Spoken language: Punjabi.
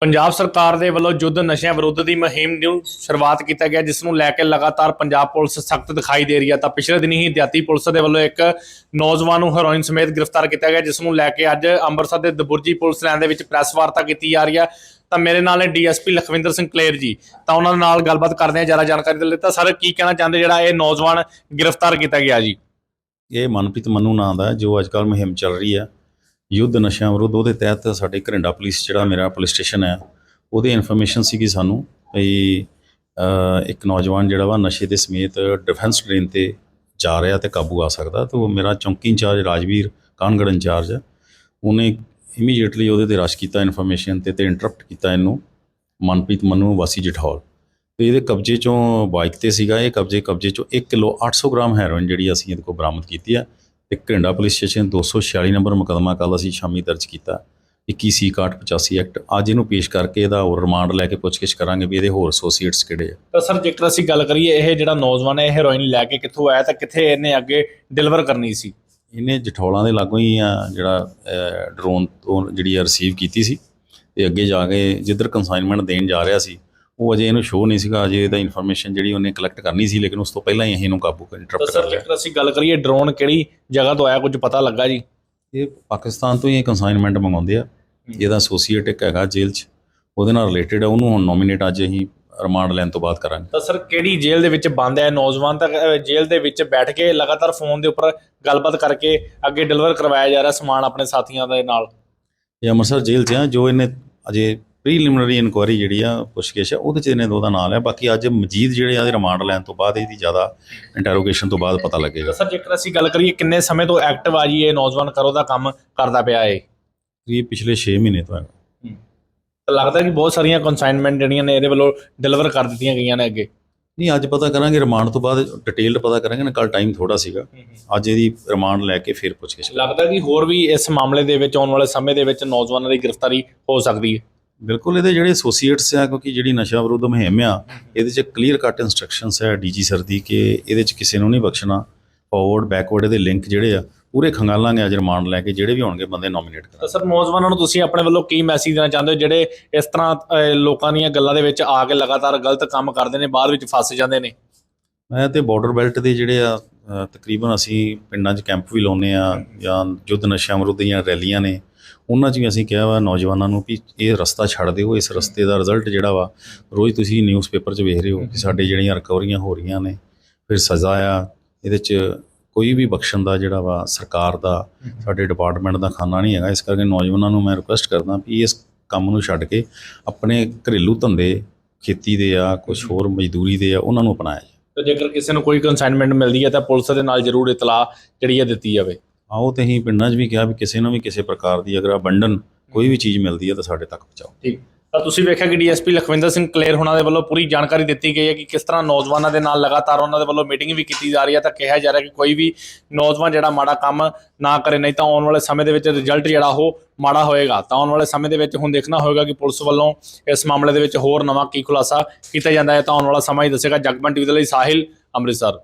ਪੰਜਾਬ ਸਰਕਾਰ ਦੇ ਵੱਲੋਂ ਯੁੱਧ ਨਸ਼ਿਆਂ ਵਿਰੁੱਧ ਦੀ ਮੁਹਿੰਮ ਨੂੰ ਸ਼ੁਰੂਆਤ ਕੀਤਾ ਗਿਆ, ਜਿਸ ਨੂੰ ਲੈ ਕੇ ਲਗਾਤਾਰ ਪੰਜਾਬ ਪੁਲਿਸ ਸਖਤ ਦਿਖਾਈ ਦੇ ਰਹੀ ਹੈ। ਤਾਂ ਪਿਛਲੇ ਦਿਨੀ ਹੀ ਦਿਹਾਤੀ ਪੁਲਿਸ ਦੇ ਵੱਲੋਂ ਇੱਕ ਨੌਜਵਾਨ ਨੂੰ ਹੈਰੋਇਨ ਸਮੇਤ ਗ੍ਰਿਫਤਾਰ ਕੀਤਾ ਗਿਆ, ਜਿਸ ਨੂੰ ਲੈ ਕੇ ਅੱਜ ਅੰਮ੍ਰਿਤਸਰ ਦੇ ਦਬੁਰਜੀ ਪੁਲਿਸ ਲਾਈਨ ਦੇ ਵਿੱਚ ਪ੍ਰੈਸ ਵਾਰਤਾ ਕੀਤੀ ਜਾ ਰਹੀ ਹੈ। ਤਾਂ ਮੇਰੇ ਨਾਲ ਹੈ ਡੀਐਸਪੀ ਲਖਵਿੰਦਰ ਸਿੰਘ ਕਲੇਰ ਜੀ। ਤਾਂ ਉਹਨਾਂ ਨਾਲ ਗੱਲਬਾਤ ਕਰਦੇ ਹਾਂ, ਜ਼ਿਆਦਾ ਜਾਣਕਾਰੀ ਦੇ ਲਈ। ਤਾਂ ਸਰ, ਕੀ ਕਹਿਣਾ ਚਾਹੁੰਦੇ ਜਿਹੜਾ ਇਹ ਨੌਜਵਾਨ ਗ੍ਰਿਫਤਾਰ ਕੀਤਾ ਗਿਆ ਜੀ? ਇਹ ਮਨਪ੍ਰੀਤ ਮੰਨੂ ਨਾਂ ਦਾ ਜੋ ਅੱਜ ਕੱਲ੍ਹ ਮੁਹਿੰਮ ਚੱਲ ਰਹੀ ਹੈ। ਯੁੱਧ ਨਸ਼ਿਆਂ ਵਿਰੁੱਧ, ਉਹਦੇ ਤਹਿਤ ਸਾਡੇ ਘਰਿੰਡਾ ਪੁਲਿਸ ਜਿਹੜਾ ਮੇਰਾ ਪੁਲਿਸ ਸਟੇਸ਼ਨ ਹੈ, ਉਹਦੀ ਇਨਫੋਰਮੇਸ਼ਨ ਸੀਗੀ ਸਾਨੂੰ ਵੀ ਇੱਕ ਨੌਜਵਾਨ ਜਿਹੜਾ ਵਾ ਨਸ਼ੇ ਦੇ ਸਮੇਤ ਡਿਫੈਂਸ ਟ੍ਰੇਨ ਤੇ ਜਾ ਰਿਹਾ ਤੇ ਕਾਬੂ ਆ ਸਕਦਾ ਤੇ ਉਹ ਮੇਰਾ ਚੌਂਕੀ ਇੰਚਾਰਜ ਰਾਜਵੀਰ ਕਾਨਗੜ ਇੰਚਾਰਜ ਉਹਨੇ ਇਮੀਡੀਏਟਲੀ ਉਹਦੇ ਤੇ ਰਸ਼ ਕੀਤਾ ਇਨਫੋਰਮੇਸ਼ਨ ਤੇ ਤੇ ਇੰਟਰਪਟ ਕੀਤਾ ਇਹਨੂੰ, ਮਨਪ੍ਰੀਤ ਮਨੂ, ਵਾਸੀ ਜਠੌਲ ਤੇ ਇਹਦੇ ਕਬਜ਼ੇ ਚੋਂ ਬਾਈਕ ਤੇ ਸੀਗਾ, ਇਹ ਕਬਜ਼ੇ ਕਬਜ਼ੇ ਚੋਂ 1 ਕਿਲੋ 800 ਗ੍ਰਾਮ ਹੈਰੋਇਨ ਜਿਹੜੀ ਅਸੀਂ ਇਹਦੇ ਕੋਲ ਬਰਾਮਦ ਕੀਤੀ ਆ। ਤੇ ਘਰਿੰਡਾ ਪੁਲਿਸ ਸਟੇਸ਼ਨ 246 ਨੰਬਰ ਮੁਕੱਦਮਾ ਕੱਲ ਅਸੀਂ ਸ਼ਾਮੀ ਦਰਜ ਕੀਤਾ। 21 ਸੀ 85 ਐਕਟ। ਅੱਜ ਇਹਨੂੰ ਪੇਸ਼ ਕਰਕੇ ਇਹਦਾ ਹੋਰ ਰਿਮਾਂਡ ਲੈ ਕੇ ਪੁੱਛਗਿੱਛ ਕਰਾਂਗੇ ਵੀ ਇਹਦੇ ਹੋਰ ਐਸੋਸੀਏਟਸ ਕਿਹੜੇ ਆ। ਤਾਂ ਸਰ ਜੇਕਰ ਅਸੀਂ ਗੱਲ ਕਰੀਏ ਇਹ ਜਿਹੜਾ ਨੌਜਵਾਨ ਹੈ ਇਹ ਹੈਰੋਇਨ ਲੈ ਕੇ ਕਿੱਥੋਂ ਆਇਆ ਤਾਂ ਕਿੱਥੇ ਇਹਨੇ ਅੱਗੇ ਡਿਲੀਵਰ ਕਰਨੀ ਸੀ? ਇਹਨੇ ਜਠੌਲਾਂ ਦੇ ਲਾਗੋਂ ਹੀ ਆ ਜਿਹੜਾ ਡਰੋਨ ਤੋਂ ਜਿਹੜੀ ਆ ਰਿਸੀਵ ਕੀਤੀ ਸੀ। ਤੇ ਅੱਗੇ ਜਾ ਕੇ ਜਿੱਧਰ ਕੰਸਾਈਨਮੈਂਟ ਦੇਣ ਜਾ ਰਿਹਾ ਸੀ ਉਹ ਅਜੇ ਇਹਨੂੰ ਸ਼ੋਅ ਨਹੀਂ ਸੀਗਾ ਅਜੇ ਇਹਦਾ ਇਨਫੋਰਮੇਸ਼ਨ ਜਿਹੜੀ ਉਹਨੇ ਕਲੈਕਟ ਕਰਨੀ ਸੀ ਲੇਕਿਨ ਉਸ ਤੋਂ ਪਹਿਲਾਂ ਹੀ ਅਸੀਂ ਇਹਨੂੰ ਕਾਬੂ ਕਰ ਇੰਟਰਪਟ ਸਰ ਲਿਆ। ਜੇਕਰ ਅਸੀਂ ਗੱਲ ਕਰੀਏ ਡਰੋਨ ਕਿਹੜੀ ਜਗ੍ਹਾ ਤੋਂ ਆਇਆ ਕੁਝ ਪਤਾ ਲੱਗਾ ਜੀ? ਇਹ ਪਾਕਿਸਤਾਨ ਤੋਂ ਹੀ ਇਹ ਕੰਸਾਈਨਮੈਂਟ ਮੰਗਾਉਂਦੇ ਆ। ਇਹਦਾ ਐਸੋਸੀਏਟ ਇੱਕ ਹੈਗਾ ਜੇਲ੍ਹ 'ਚ। ਉਹਦੇ ਨਾਲ ਰਿਲੇਟਡ ਹੈ ਉਹਨੂੰ ਹੁਣ ਨੋਮੀਨੇਟ ਅੱਜ ਅਸੀਂ ਰਿਮਾਂਡ ਲੈਣ ਤੋਂ ਬਾਅਦ ਕਰਾਂਗੇ। ਤਾਂ ਸਰ ਕਿਹੜੀ ਜੇਲ੍ਹ ਦੇ ਵਿੱਚ ਬੰਦ ਹੈ? ਨੌਜਵਾਨ ਤਾਂ ਅਹ, ਜੇਲ੍ਹ ਦੇ ਵਿੱਚ ਬੈਠ ਕੇ ਲਗਾਤਾਰ ਫੋਨ ਦੇ ਉੱਪਰ ਗੱਲਬਾਤ ਕਰਕੇ ਅੱਗੇ ਡਿਲੀਵਰ ਕਰਵਾਇਆ ਜਾ ਰਿਹਾ ਸਮਾਨ ਆਪਣੇ ਸਾਥੀਆਂ ਦੇ ਨਾਲ। ਇਹ ਅੰਮ੍ਰਿਤਸਰ ਜੇਲ੍ਹ 'ਚ ਆ ਜੋ ਇਹਨੇ ਅਜੇ ਪ੍ਰੀਲਿਮਿਨਰੀ ਇਨਕੁਆਇਰੀ ਜਿਹੜੀ ਆ ਪੁੱਛਗਿੱਛ ਆ ਉਹਦੇ 'ਚ ਇਹਨੇ ਦੋ ਦਾ ਨਾਮ ਲਿਆ। ਬਾਕੀ ਅੱਜ ਮਜੀਦ ਜਿਹੜੇ ਆ ਰਿਮਾਂਡ ਲੈਣ ਤੋਂ ਬਾਅਦ ਇਹਦੀ ਜ਼ਿਆਦਾ ਇੰਟਰੋਗੇਸ਼ਨ ਤੋਂ ਬਾਅਦ ਪਤਾ ਲੱਗੇਗਾ। ਸਰ ਜੇਕਰ ਅਸੀਂ ਗੱਲ ਕਰੀਏ ਕਿੰਨੇ ਸਮੇਂ ਤੋਂ ਐਕਟਿਵ ਆ ਜੀ ਇਹ ਨੌਜਵਾਨ ਕਰੋ ਦਾ ਕੰਮ ਕਰਦਾ ਪਿਆ ਹੈ ਇਹ ਪਿਛਲੇ 6 ਮਹੀਨੇ ਤੋਂ ਹੈ। ਤਾਂ ਲੱਗਦਾ ਕਿ ਬਹੁਤ ਸਾਰੀਆਂ ਕਨਸਾਈਨਮੈਂਟ ਜਿਹੜੀਆਂ ਨੇ ਇਹਦੇ ਵੱਲੋਂ ਡਿਲੀਵਰ ਕਰ ਦਿੱਤੀਆਂ ਗਈਆਂ ਨੇ ਅੱਗੇ। ਨਹੀਂ ਅੱਜ ਪਤਾ ਕਰਾਂਗੇ ਰਿਮਾਂਡ ਤੋਂ ਬਾਅਦ ਡਿਟੇਲਡ ਪਤਾ ਕਰਾਂਗੇ ਨਾ ਕੱਲ ਟਾਈਮ ਥੋੜਾ ਸੀਗਾ। ਅੱਜ ਇਹਦੀ ਰਿਮਾਂਡ ਲੈ ਕੇ ਫਿਰ ਪੁੱਛਗਿੱਛ। ਲੱਗਦਾ ਕਿ ਹੋਰ ਵੀ ਇਸ ਮਾਮਲੇ ਦੇ ਵਿੱਚ ਆਉਣ ਵਾਲੇ ਸਮੇਂ ਦੇ ਵਿੱਚ ਨੌਜਵਾਨਾਂ ਦੀ ਗ੍ਰਿਫਤਾਰੀ ਹੋ ਸਕਦੀ ਹੈ। ਬਿਲਕੁਲ ਇਹਦੇ ਜਿਹੜੇ ਐਸੋਸੀਏਟਸ ਆ ਕਿਉਂਕਿ ਜਿਹੜੀ ਨਸ਼ਾ ਵਿਰੁੱਧ ਮੁਹਿੰਮ ਆ ਇਹਦੇ 'ਚ ਕਲੀਅਰ ਕੱਟ ਇਨਸਟਰਕਸ਼ਨਸ ਹੈ ਡੀਜੀ ਸਰ ਦੀ ਕਿ ਇਹਦੇ 'ਚ ਕਿਸੇ ਨੂੰ ਨਹੀਂ ਬਖਸ਼ਣਾ। ਫਾਰਵਰਡ ਬੈਕਵਰਡ ਇਹਦੇ ਲਿੰਕ ਜਿਹੜੇ ਆ ਪੂਰੇ ਖੰਗਾਲਾਂਗੇ ਅੱਜ ਰਿਮਾਂਡ ਲੈ ਕੇ ਜਿਹੜੇ ਵੀ ਹੋਣਗੇ ਬੰਦੇ ਨੋਮੀਨੇਟ ਕਰਾਂਗੇ ਸਰ ਨੌਜਵਾਨਾਂ ਨੂੰ ਤੁਸੀਂ ਆਪਣੇ ਵੱਲੋਂ ਕੀ ਮੈਸੇਜ ਦੇਣਾ ਚਾਹੁੰਦੇ ਹੋ? ਜਿਹੜੇ ਇਸ ਤਰ੍ਹਾਂ ਲੋਕਾਂ ਦੀਆਂ ਗੱਲਾਂ ਦੇ ਵਿੱਚ ਆ ਕੇ ਲਗਾਤਾਰ ਗਲਤ ਕੰਮ ਕਰਦੇ ਨੇ ਬਾਅਦ ਵਿੱਚ ਫਸ ਜਾਂਦੇ ਨੇ? ਮੈਂ ਤੇ ਬਾਰਡਰ ਬੈਲਟ ਦੇ ਜਿਹੜੇ ਆ ਤਕਰੀਬਨ ਅਸੀਂ ਪਿੰਡਾਂ 'ਚ ਕੈਂਪ ਵੀ ਲਾਉਂਦੇ ਆ ਜਾਂ ਯੁੱਧ ਨਸ਼ਾ ਵਿਰੁੱਧ ਦੀਆਂ ਰੈਲੀਆਂ ਨੇ ਉਹਨਾਂ 'ਚ ਵੀ ਅਸੀਂ ਕਿਹਾ ਵਾ ਨੌਜਵਾਨਾਂ ਨੂੰ ਵੀ ਇਹ ਰਸਤਾ ਛੱਡ ਦਿਓ, ਇਸ ਰਸਤੇ ਦਾ ਰਿਜ਼ਲਟ ਜਿਹੜਾ ਵਾ, ਰੋਜ਼ ਤੁਸੀਂ ਨਿਊਜ਼ਪੇਪਰ 'ਚ ਵੇਖ ਰਹੇ ਹੋ ਕਿ ਸਾਡੇ ਜਿਹੜੀਆਂ ਰਿਕਵਰੀਆਂ ਹੋ ਰਹੀਆਂ ਨੇ, ਫਿਰ ਸਜ਼ਾ ਆ, ਇਹਦੇ 'ਚ ਕੋਈ ਵੀ ਬਖਸ਼ਣ ਦਾ ਜਿਹੜਾ ਵਾ ਸਰਕਾਰ ਦਾ, ਸਾਡੇ ਡਿਪਾਰਟਮੈਂਟ ਦਾ ਖਾਨਾ ਨਹੀਂ ਹੈਗਾ। ਇਸ ਕਰਕੇ ਨੌਜਵਾਨਾਂ ਨੂੰ ਮੈਂ ਰਿਕੁਐਸਟ ਕਰਦਾ ਵੀ ਇਸ ਕੰਮ ਨੂੰ ਛੱਡ ਕੇ ਆਪਣੇ ਘਰੇਲੂ ਧੰਦੇ ਖੇਤੀ ਦੇ ਆ ਕੁਝ ਹੋਰ ਮਜ਼ਦੂਰੀ ਦੇ ਆ, ਉਹਨਾਂ ਨੂੰ ਅਪਣਾਇਆ ਜਾਵੇ। ਤੇ ਜੇਕਰ ਕਿਸੇ ਨੂੰ ਕੋਈ ਕਨਸਾਈਨਮੈਂਟ ਮਿਲਦੀ ਹੈ ਤਾਂ ਪੁਲਿਸ ਦੇ ਨਾਲ ਜ਼ਰੂਰ ਇਤਲਾਹ ਜਿਹੜੀ ਹੈ ਦਿੱਤੀ ਜਾਵੇ। ਆਓ ਤੇ ਅਸੀਂ ਪਿੰਡਾਂ 'ਚ ਵੀ ਕਿਹਾ ਵੀ ਕਿਸੇ ਨੂੰ ਵੀ ਕਿਸੇ ਪ੍ਰਕਾਰ ਦੀ ਅਗਰ ਅਬੰਡਨ ਕੋਈ ਵੀ ਚੀਜ਼ ਮਿਲਦੀ ਹੈ ਤਾਂ ਸਾਡੇ ਤੱਕ ਪਹੁੰਚਾਓ। ਠੀਕ। ਤਾਂ ਤੁਸੀਂ ਵੇਖਿਆ ਕਿ ਡੀਐਸਪੀ ਲਖਵਿੰਦਰ ਸਿੰਘ ਕਲੇਰ ਹੋਣਾ ਦੇ ਵੱਲੋਂ ਪੂਰੀ ਜਾਣਕਾਰੀ ਦਿੱਤੀ ਗਈ ਹੈ ਕਿ ਕਿਸ ਤਰ੍ਹਾਂ ਨੌਜਵਾਨਾਂ ਦੇ ਨਾਲ ਲਗਾਤਾਰ ਉਹਨਾਂ ਦੇ ਵੱਲੋਂ ਮੀਟਿੰਗ ਵੀ ਕੀਤੀ ਜਾ ਰਹੀ ਹੈ ਤਾਂ ਕਿਹਾ ਜਾ ਰਿਹਾ ਕਿ ਕੋਈ ਵੀ ਨੌਜਵਾਨ ਜਿਹੜਾ ਮਾੜਾ ਕੰਮ ਨਾ ਕਰੇ, ਨਹੀਂ ਤਾਂ ਆਉਣ ਵਾਲੇ ਸਮੇਂ ਦੇ ਵਿੱਚ ਰਿਜ਼ਲਟ ਜਿਹੜਾ ਉਹ ਮਾੜਾ ਹੋਏਗਾ। ਤਾਂ ਆਉਣ ਵਾਲੇ ਸਮੇਂ ਦੇ ਵਿੱਚ ਹੁਣ ਦੇਖਣਾ ਹੋਏਗਾ ਕਿ ਪੁਲਿਸ ਵੱਲੋਂ ਇਸ ਮਾਮਲੇ ਦੇ ਵਿੱਚ ਹੋਰ ਨਵਾਂ ਕੀ ਖੁਲਾਸਾ ਕੀਤਾ ਜਾਂਦਾ ਹੈ ਤਾਂ ਆਉਣ ਵਾਲਾ ਸਮਾਂ ਹੀ ਦੱਸੇਗਾ। ਜਗਮਨ ਟੀਵੀ ਦੇ ਲਈ ਸਾਹਿਲ ਅੰਮ੍ਰਿਤਸਰ।